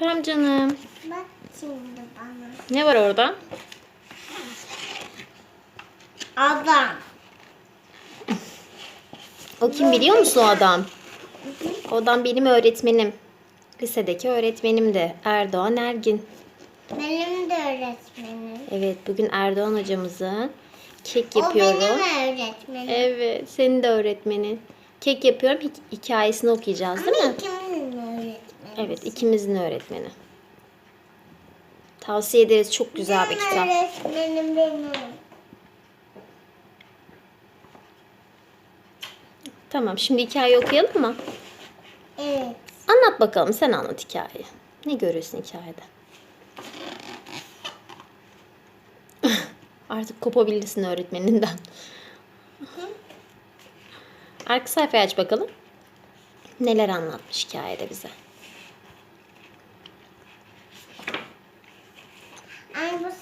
Efendim canım. Bak şimdi bana. Ne var orada? Adam. O kim biliyor musun o adam? O adam benim öğretmenim. Lisedeki öğretmenim de Erdoğan Ergin. Benim de öğretmenim. Evet bugün Erdoğan hocamızın kek O yapıyorum. benim öğretmenim. Evet senin de öğretmenin. Kek yapıyorum hi- hikayesini okuyacağız değil Ama mi? öğretmeni. Evet ikimizin öğretmeni. Tavsiye ederiz çok güzel bir kitap. öğretmenim benim. Tamam şimdi hikaye okuyalım mı? Evet. Anlat bakalım sen anlat hikayeyi. Ne görüyorsun hikayede? Artık kopabilirsin öğretmeninden. Arka sayfayı aç bakalım. Neler anlatmış hikayede bize.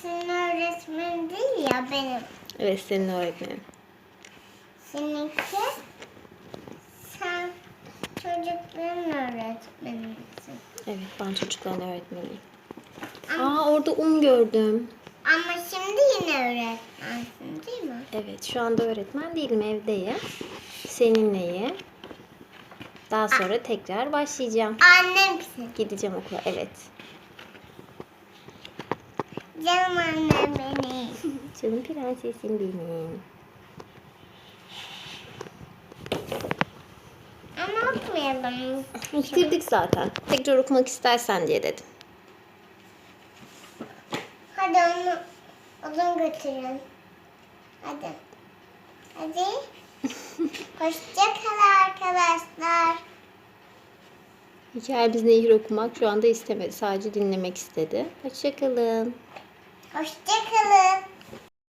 Senin öğretmenin değil ya benim. Evet senin öğretmenin. Seninki sen çocukların öğretmenisin. Evet ben çocukların öğretmeniyim. Aa orada un gördüm. Ama şimdi yine öğretmensin değil mi? Evet şu anda öğretmen değilim evdeyim. Seninleyim. Daha sonra tekrar başlayacağım. Annemsin. Gideceğim okula evet. Canım annem benim. Canım prensesim benim. Ama okumayalım. Bitirdik zaten. Tekrar okumak istersen diye dedim. Hadi onu odun götürün. Hadi. Hadi. Hoşça kal arkadaşlar. Hikayemiz nehir okumak şu anda istemedi. Sadece dinlemek istedi. Hoşçakalın. Hoşça kalın.